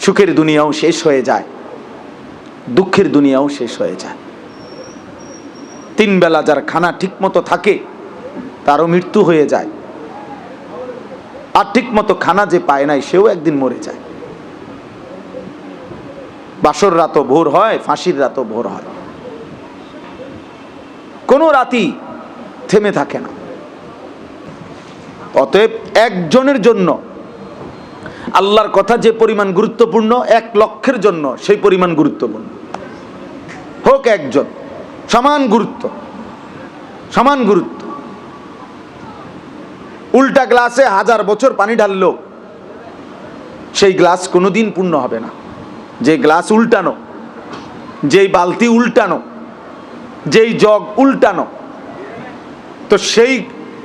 সুখের দুনিয়াও শেষ হয়ে যায়, দুঃখের দুনিয়াও শেষ হয়ে যায়। তিন বেলা যার খানা ঠিক মতো থাকে, তারও মৃত্যু হয়ে যায়। আর ঠিক মতো খানা যে পায় নাই, সেও একদিন মরে যায়। বাসর রাতও ভোর হয়, ফাঁসির রাতও ভোর হয়। কোনো রাতি থেমে থাকে না। অতএব একজনের জন্য আল্লাহর কথা যে পরিমাণ গুরুত্বপূর্ণ, এক লক্ষের জন্য সেই পরিমাণ গুরুত্বপূর্ণ। হোক একজন, সমান গুরুত্ব সমান গুরুত্ব। উল্টা গ্লাসে হাজার বছর পানি ঢাললেও সেই গ্লাস কোনোদিন পূর্ণ হবে না। যে গ্লাস উল্টানো, যেই বালতি উল্টানো, যেই জগ উল্টানো, তো সেই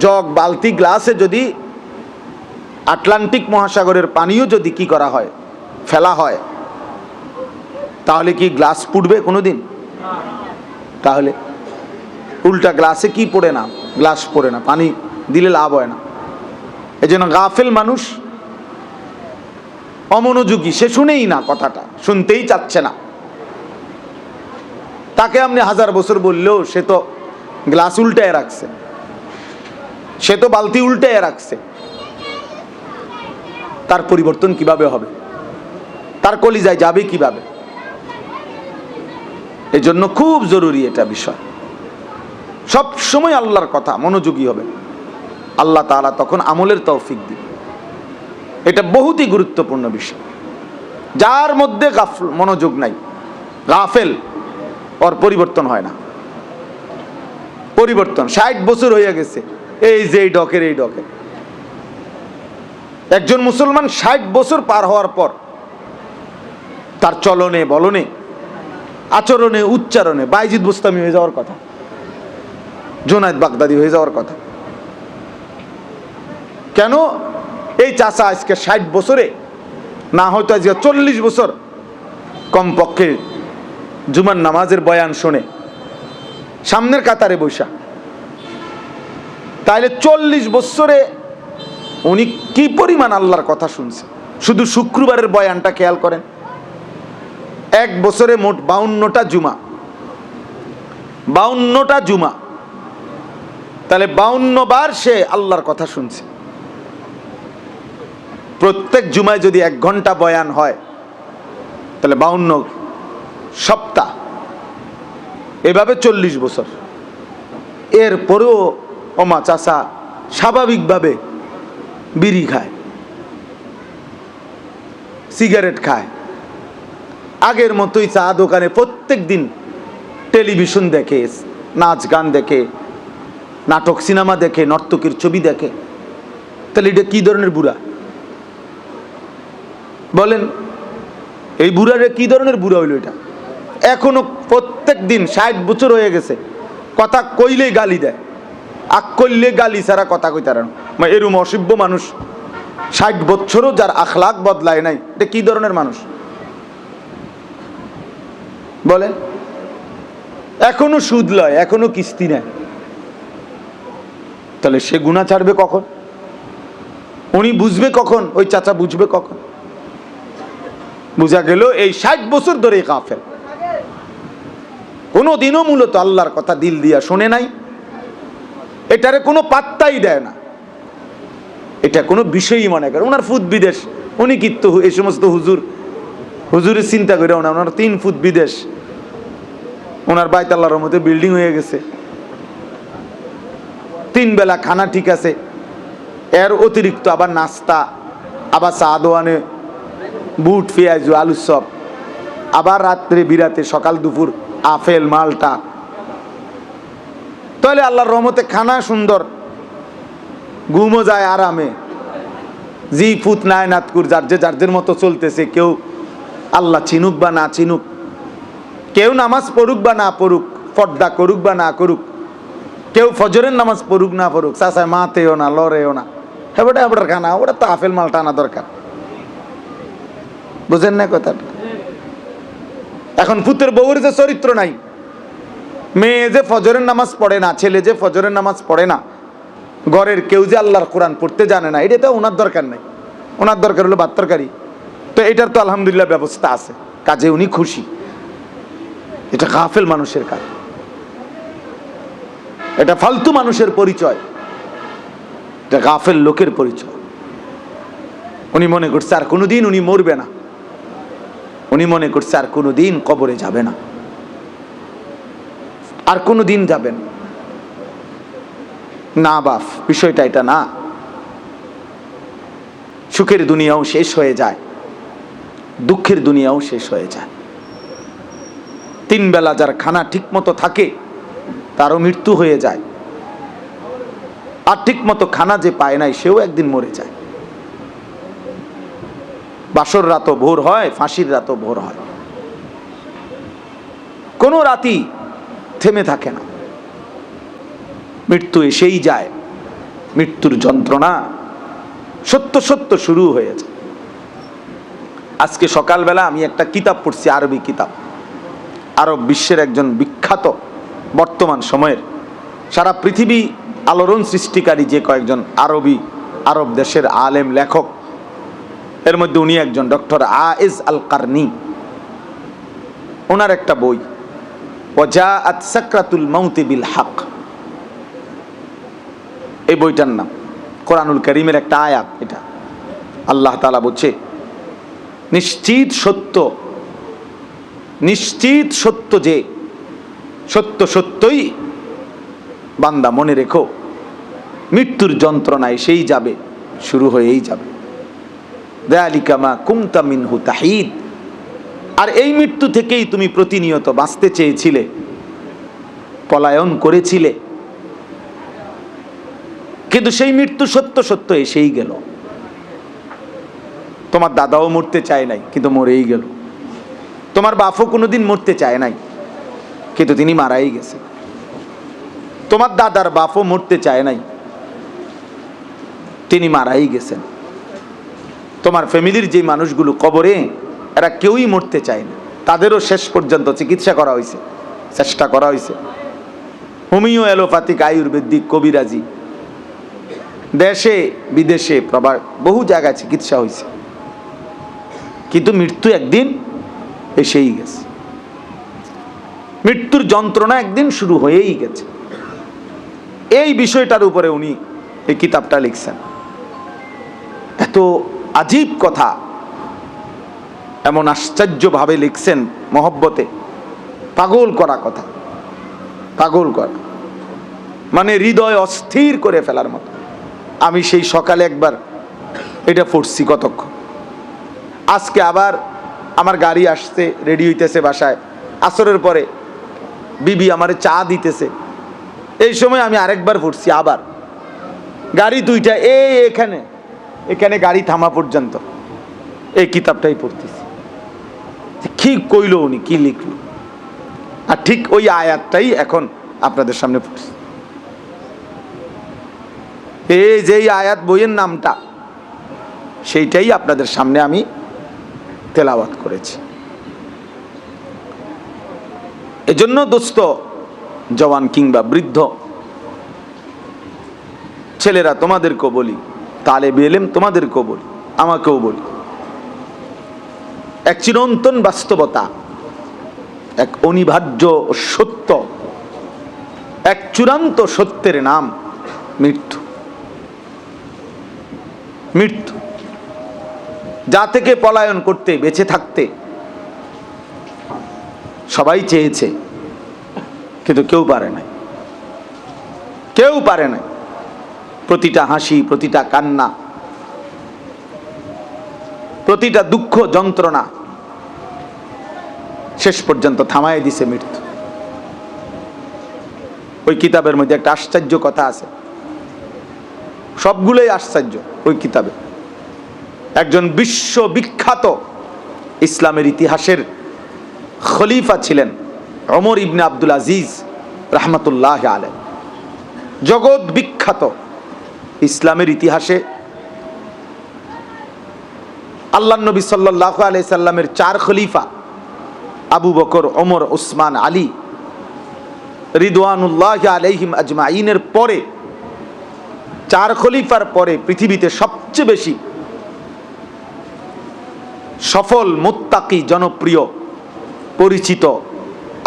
জগ বালতি গ্লাসে যদি আটলান্টিক মহাসাগরের পানিও যদি কি করা হয়, ফেলা হয়, তাহলে কি গ্লাস পুড়বে কোনোদিন? তাহলে উল্টা গ্লাসে কি পড়ে না? গ্লাস পড়ে না, পানি দিলে লাভ হয় না। এই জন্য গাফেল মানুষ অমনোযোগী, সে শুনেই না কথাটা, শুনতেই চাচ্ছে না। তাকে আপনি হাজার বছর বললেও সে তো গ্লাস উল্টায় রাখছে। সে তো বালতি উল্টায় রাখছে। তার পরিবর্তন কীভাবে হবে? তার কলিজায় যাবে কীভাবে? এজন্য খুব জরুরি এটা বিষয়। সব সময় আল্লাহর কথা, মনোযোগী হবে আল্লাহ তাআলা তখন আমলের তৌফিক দিবে এটা বহুতই গুরুত্বপূর্ণ বিষয়। যার মধ্যে গাফল, মনোযোগ নাই, গাফেল, ওর পরিবর্তন হয় না। পরিবর্তন, ষাট বছর হয়ে গেছে। এই যে এই ডকের এই ডকের। একজন মুসলমান ষাট বছর পার হওয়ার পর তার চলনে, বলনে, আচরণে, উচ্চারণে বাইজিদ বুস্তামি হয়ে যাওয়ার কথা, জোনায়দ বাগদাদি হয়ে যাওয়ার কথা। কেন? এই চাষা আজকে ষাট বছরে, না হয়তো আজকে চল্লিশ বছর কমপক্ষে জুমার নামাজের বয়ান শোনে, সামনের কাতারে বৈশা। তাহলে চল্লিশ বছরে উনি কি পরিমাণ আল্লাহর কথা শুনছে? শুধু শুক্রবারের বয়ানটা খেয়াল করেন। এক বছরে মোট বাউন্নটা জুমা। বাউন্নটা জুমা। তাহলে বাউন্ন বার সে আল্লাহর কথা শুনছে। প্রত্যেক জুমায় যদি এক ঘণ্টা বয়ান হয়, তাহলে বাউন্ন সপ্তাহ। এভাবে চল্লিশ বছর। এরপরেও ওমা চাষা স্বাভাবিকভাবে বিড়ি খায়, সিগারেট খায়। আগের মতোই চা দোকানে প্রত্যেক দিন টেলিভিশন দেখে, নাচ গান দেখে, নাটক, সিনেমা দেখে, নর্তকীর ছবি দেখে। তাহলে এটা কি ধরনের বুড়া? বলেন, এই বুড়ারে কী ধরনের বুড়া হইল এটা? এখনও প্রত্যেক দিন ষাট বছর হয়ে গেছে, কথা কইলেই গালি দেয়। আক করলে গালি ছাড়া কথা কইতার এরম অসভ্য মানুষ ষাট বছরও যার আখলাক বদলায় নাই, এটা কি ধরনের মানুষ? বলেন। এখনও সুদ লয়, এখনও কিস্তি নেয়। তাহলে সে গুণা ছাড়বে কখন? উনি বুঝবে কখন, ওই চাচা বুঝবে কখন? বুঝা গেল এই ষাট বছর ধরে কাফেল কোনো দিনও মূলত আল্লাহর কথা দিল দিয়া শোনে নাই। এটারে কোনো পাত্তাই দেয় না। এটা কোনো বিষয়ই মনে করে ওনার ফুট বিদেশ, উনি কিন্তু এই সমস্ত হুজুর, হুজুরের চিন্তা করে ওনার ওনার তিন ফুট বিদেশ। ওনার বাইতাল্লাহর মধ্যে বিল্ডিং হয়ে গেছে। তিন বেলা খানা ঠিক আছে। এর অতিরিক্ত আবার নাস্তা, আবার চা দোয়ানে বুট, পেঁয়াজ আলুর সব। আবার রাত্রে বিরাতে সকাল দুপুর আপেল, মালটা তাহলে আল্লাহর রহমতে খানা সুন্দর। ঘুমও যায় আরামে। জি ফুত নাই নাতকুর, যার যে যার মতো চলতেছে, কেউ আল্লাহ চিনুক বা না চিনুক, কেউ নামাজ পড়ুক বা না পড়ুক, পর্দা করুক বা না করুক, কেউ ফজরের নামাজ পড়ুক না পড়ুক চাষায় মাতেও না লড়েও না হ্যাঁ ওটা খানা, ওটা তো আপেল মালটা আনা দরকার। বুঝেন না কথাটা? এখন পুত্রের বউর যে চরিত্র নাই মেয়ে যে ফজরের নামাজ পড়ে না, ছেলে যে ফজরের নামাজ পড়ে না, ঘরের কেউ যে আল্লাহর কোরআন পড়তে জানে না, এটা তো ওনার দরকার নেই। ওনার দরকার হলো তরকারি। তো এটার তো আলহামদুলিল্লাহ ব্যবস্থা আছে, কাজে উনি খুশি। এটা গাফেল মানুষের কাজ। এটা ফালতু মানুষের পরিচয়। এটা গাফেল লোকের পরিচয়। উনি মনে করছে আর কোনোদিন উনি মরবে না। উনি মনে করছে আর কোনোদিন কবরে যাবে না। আর কোনো দিন যাবেন। না বাফ বিষয়টা এটা না। সুখের দুনিয়াও শেষ হয়ে যায়, দুঃখের দুনিয়াও শেষ হয়ে যায়। তিন বেলা যার খানা ঠিক মতো থাকে, তারও মৃত্যু হয়ে যায়। আর ঠিক মতো খানা যে পায় নাই, সেও একদিন মরে যায়। বাসর রাতও ভোর হয়, ফাঁসির রাতও ভোর হয়। কোনো রাতি থেমে থাকে না। মৃত্যু এসেই যায়। মৃত্যুর যন্ত্রণা সত্য সত্য শুরু হয়েছে। আজকে সকালবেলা আমি একটা কিতাব পড়ছি, আরবি কিতাব। আরব বিশ্বের একজন বিখ্যাত বর্তমান সময়ের সারা পৃথিবী আলোড়ন সৃষ্টিকারী যে কয়েকজন আরবি, আরব দেশের আলেম লেখক, এর মধ্যে উনি একজন ডক্টর আ এস আল কারনি। ওনার একটা বই। ওজা আত সাকরাতুল মাউতি বিল হাক। এই বইটার নাম, কোরআনুল করিমের একটা আয়াত এটা। আল্লাহ তালা বলছে, নিশ্চিত সত্য নিশ্চিত সত্য যে, সত্য সত্যই বান্দা মনে রেখো, মৃত্যুর যন্ত্রণায় সেই যাবে, শুরু হয়েই যাবে। দেয়ালিকামা কুমতা মিনহু তাহিদ। আর এই মৃত্যু থেকেই তুমি প্রতিনিয়ত বাঁচতে চেয়েছিলে, পলায়ন করেছিলে। কিন্তু সেই মৃত্যু সত্য সত্য এসেই গেল। তোমার দাদাও মরতে চায় নাই, কিন্তু মরেই গেল। তোমার বাপও কোনোদিন মরতে চায় নাই, কিন্তু তিনি মারাই গেছে। তোমার দাদার বাপও মরতে চায় নাই, তিনি মারাই গেছেন। তোমার ফ্যামিলির যে মানুষগুলো কবরে এরা কেউই মরতে চায় না। তাদেরও শেষ পর্যন্ত চিকিৎসা করা হয়েছে, চেষ্টা করা হয়েছে। হোমিও অ্যালোপ্যাথিক, আয়ুর্বেদিক, কবিরাজি। দেশে, বিদেশে, প্রবার বহু জায়গায় চিকিৎসা হয়েছে। কিন্তু মৃত্যু একদিন এসেই গেছে। মৃত্যুর যন্ত্রণা একদিন শুরু হয়েই গেছে। এই বিষয়টার উপরে উনি এই কিতাবটা লিখছেন। এত আজীব কথা এমন আশ্চর্যভাবে লিখছেন মহব্বতে। পাগল করা কথা। পাগল করা। মানে হৃদয় অস্থির করে ফেলার মতো। আমি সেই সকালে একবার এটা পড়ছি কতক্ষণ। আজকে আবার আমার গাড়ি আসছে, রেডি হইতেছে বাসায়। আসরের পরে বিবি আমারে চা দিতেছে। এই সময় আমি আরেকবার পড়ছি আবার। গাড়ি দুইটা এ এখানে। এখানে গাড়ি থামা পর্যন্ত। এই কিতাবটাই পড়তেছি। কি কইল উনি, কি লিখল? আর ঠিক ওই আয়াতটাই এখন আপনাদের সামনে পড়ছি এই যেই আয়াত বইয়ের নামটা, সেইটাই আপনাদের সামনে আমি তেলাওয়াত করেছি। এজন্য দোস্ত, জওয়ান কিংবা বৃদ্ধ, ছেলেরা তোমাদেরকেও বলি তালে বেলেম তোমাদেরকেও বলি, আমাকেও বলি। এক চিরন্তন বাস্তবতা, এক অনিবার্য সত্য, এক চূড়ান্ত সত্যের নাম মৃত্যু। মৃত্যু। যা থেকে পলায়ন করতে, বেঁচে থাকতে সবাই চেয়েছে, কিন্তু কেউ পারে নাই। কেউ পারে নাই। প্রতিটা হাসি, প্রতিটা কান্না, প্রতিটা দুঃখ যন্ত্রণা শেষ পর্যন্ত থামায় দিছে মৃত্যু। ওই কিতাবের মধ্যে একটা আশ্চর্য কথা আছে। সবগুলোই আশ্চর্য ওই কিতাবে। একজন বিশ্ববিখ্যাত ইসলামের ইতিহাসের খলিফা ছিলেন অমর ইবনে আব্দুল আজিজ রহমতুল্লাহ আলে জগৎ বিখ্যাত ইসলামের ইতিহাসে আল্লাহ নবী সাল্লাহ আলাই সাল্লামের চার খলিফা আবু বকর, ওমর ওসমান আলী রিদওয়ানুল্লাহ আলহিম আজমাইনের পরে, চার খলিফার পরে পৃথিবীতে সবচেয়ে বেশি সফল, মোত্তাকি, জনপ্রিয়, পরিচিত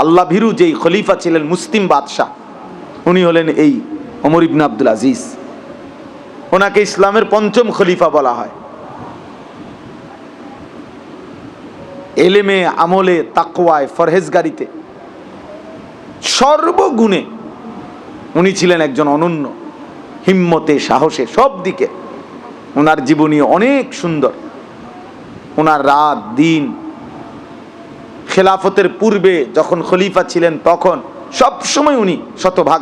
আল্লাহ ভীরু যেই খলিফা ছিলেন মুসলিম বাদশাহ, উনি হলেন এই ওমর ইবনে আব্দুল আজিজ। ওনাকে ইসলামের পঞ্চম খলিফা বলা হয়। এলেমে, আমলে, তাকওয়ায়, ফরহেজগারিতে। সর্বগুণে উনি ছিলেন একজন অনন্য। হিম্মতে, সাহসে, সব দিকে। ওনার জীবনী অনেক সুন্দর। ওনার রাত, দিন, খেলাফতের পূর্বে যখন খলিফা ছিলেন, তখন সব সময় উনি শতভাগ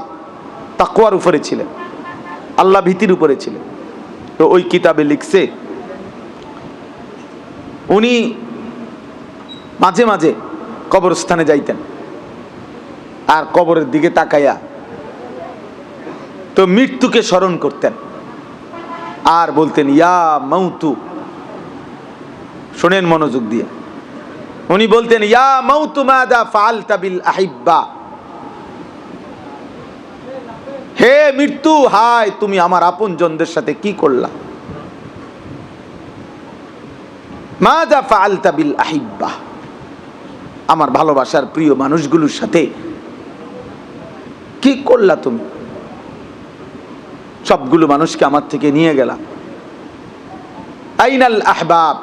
তাকওয়ার উপরে ছিলেন। আল্লাহ ভীতির উপরে ছিলেন। তো ওই কিতাবে লিখছে, উনি মাঝে মাঝে কবরস্থানে যাইতেন। আর কবরের দিকে তাকাইয়া তো মৃত্যুকে স্মরণ করতেন। আর বলতেন, ইয়া মৌতু শোনেন মনোযোগ দিয়ে। উনি বলতেন, ইয়া মৌতু মাদা ফালতা বিল আহিব্বা। হে মৃত্যু, হায়, তুমি আমার আপন জনদের সাথে কি করলা? মাদা ফালতা বিল আহিব্বা। আমার ভালোবাসার প্রিয় মানুষগুলোর সাথে। কি করলা তুমি? সবগুলো মানুষকে আমার থেকে নিয়ে গেলা। আইনাল আহবাব,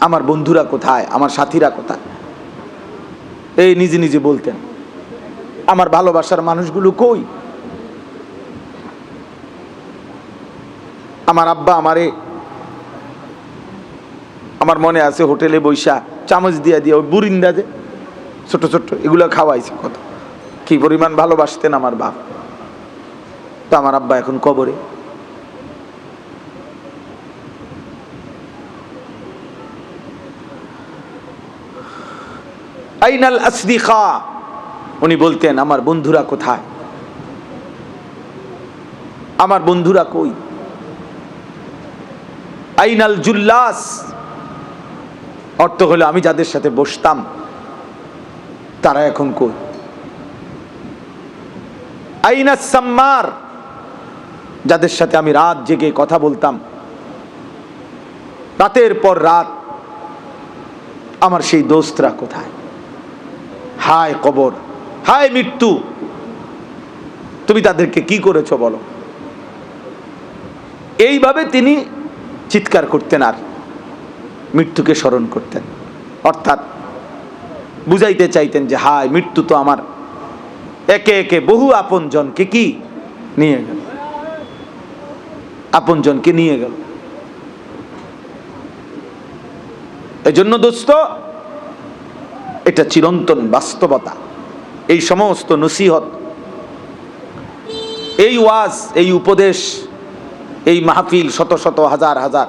আমার বন্ধুরা কোথায়? আমার সাথীরা কোথায়? এই নিজে নিজে বলতেন, আমার ভালোবাসার মানুষগুলো কই? আমার আব্বা আমারে, আমার মনে আছে হোটেলে বৈশা চামচ দিয়া দিয়ে ওই বুরিন্দা যে, ছোট ছোট, এগুলো খাওয়াইছে কত কি পরিমাণ ভালোবাসতেন আমার বাপ। তো আমার আব্বা এখন কবরে। আইনাল আসদিখা, উনি বলতেন, আমার বন্ধুরা কোথায়? আমার বন্ধুরা কই? আইনাল জুল্লাস। অর্থ হলো আমি যাদের সাথে বসতাম, তারা এখন কই? আইনা সাম্মার, যাদের সাথে আমি রাত জেগে কথা বলতাম, রাতের পর রাত আমার সেই দোস্তরা কোথায়? হায় কবর, হায় মৃত্যু, তুমি তাদেরকে কি করেছ বলো? এইভাবে তিনি চিৎকার করতেন আর মৃত্যুকে স্মরণ করতেন। অর্থাৎ বুঝাইতে চাইতেন যে, হায়, মৃত্যু তো আমার একে একে বহু আপনজনকে কি নিয়ে গেল? আপনজনকে নিয়ে গেল। এজন্য দোস্ত, এটা চিরন্তন বাস্তবতা। এই সমস্ত নসিহত, এই ওয়াজ, এই উপদেশ, এই মাহফিল শত শত হাজার হাজার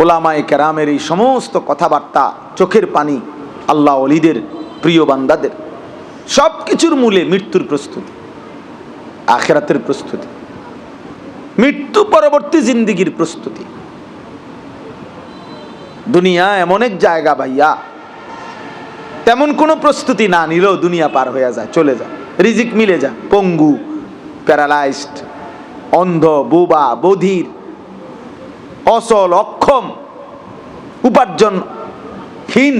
ওলামায় কেরামের এই সমস্ত কথাবার্তা চোখের পানি আল্লাহ অলিদের প্রিয় বান্দাদের। সব কিছুর মূলে মৃত্যুর প্রস্তুতি, আখেরাতের প্রস্তুতি, মৃত্যু পরবর্তী জিন্দিগির প্রস্তুতি। দুনিয়া এমন এক জায়গা ভাইয়া, তেমন কোনো প্রস্তুতি না নিলেও দুনিয়া পার হয়ে যায়, চলে যায়, রিজিক মিলে যায়। পঙ্গু, প্যারালাইজড, অন্ধ, বোবা, বধির অসল অক্ষম, উপার্জনহীন,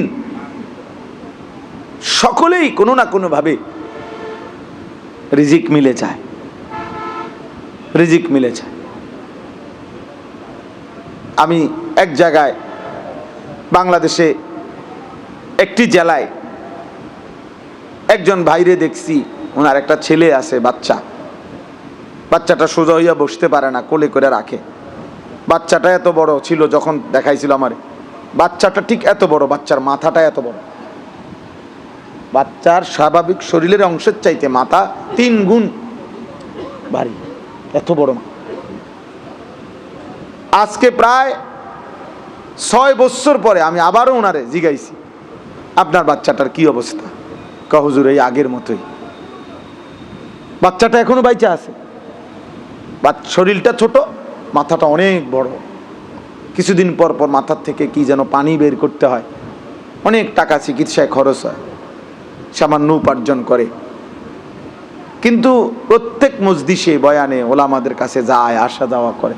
সকলেই কোনো না কোনোভাবে রিজিক মিলে যায়। রিজিক মিলে যায়। আমি এক জায়গায় বাংলাদেশে একটি জেলায় একজন ভাইরে দেখছি, ওনার একটা ছেলে আছে, বাচ্চা। বাচ্চাটা সোজা হইয়া বসতে পারে না, কোলে করে রাখে। বাচ্চাটা এত বড় ছিল যখন দেখাইছিল আমার। বাচ্চাটা ঠিক এত বড়, বাচ্চার মাথাটা এত বড়। বাচ্চার স্বাভাবিক শরীরের অংশের চাইতে মাথা তিন গুণ ভারী, এত বড় আজকে প্রায় ছয় বছর পরে আমি আবারও ওনারে জিগাইছি, আপনার বাচ্চাটার কি অবস্থা? কহজুর এই আগের মতোই। বাচ্চাটা এখনও বাইচা আছে। বাচ- শরীরটা ছোট মাথাটা অনেক বড়। কিছুদিন পর পর মাথার থেকে কি যেন পানি বের করতে হয়। অনেক টাকা চিকিৎসায় খরচ হয়। সামান্য উপার্জন করে। কিন্তু প্রত্যেক মসজিষে বয়ানে ওলামাদের কাছে যায়, আসা যাওয়া করে।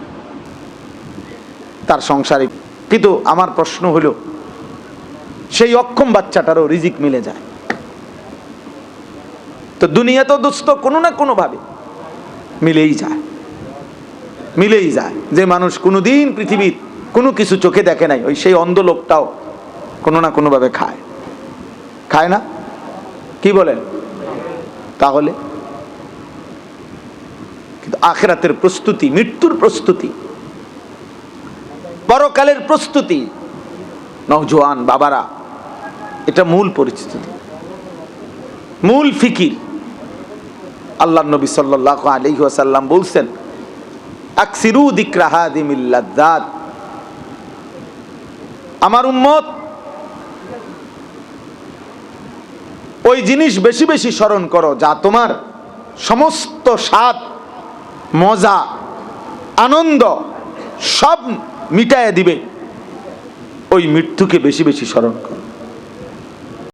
তার সংসারে কিন্তু আমার প্রশ্ন হলো, সেই অক্ষম বাচ্চাটারও রিজিক মিলে যায়। তো দুনিয়া তো দোস্ত কোনো না কোনোভাবে মিলেই যায়। মিলেই যায়। যে মানুষ কোনোদিন পৃথিবীর কোনো কিছু চোখে দেখে নাই, ওই সেই অন্ধ লোকটাও কোনো না কোনোভাবে খায়। খায় না? কি বলেন? তাহলে? কিন্তু আখেরাতের প্রস্তুতি, মৃত্যুর প্রস্তুতি, পরকালের প্রস্তুতি, নওজোয়ান বাবারা, এটা মূল পরিস্থিতি। মূল ফিকির। আল্লাহ নবী সাল্লাহ আলাইহি ওয়াসাল্লাম বলছেন আমার উম্মত, ওই জিনিস বেশি বেশি স্মরণ করো যা তোমার সমস্ত স্বাদ, মজা, আনন্দ সব মিটায় দিবে। ওই মৃত্যুকে বেশি বেশি স্মরণ করো।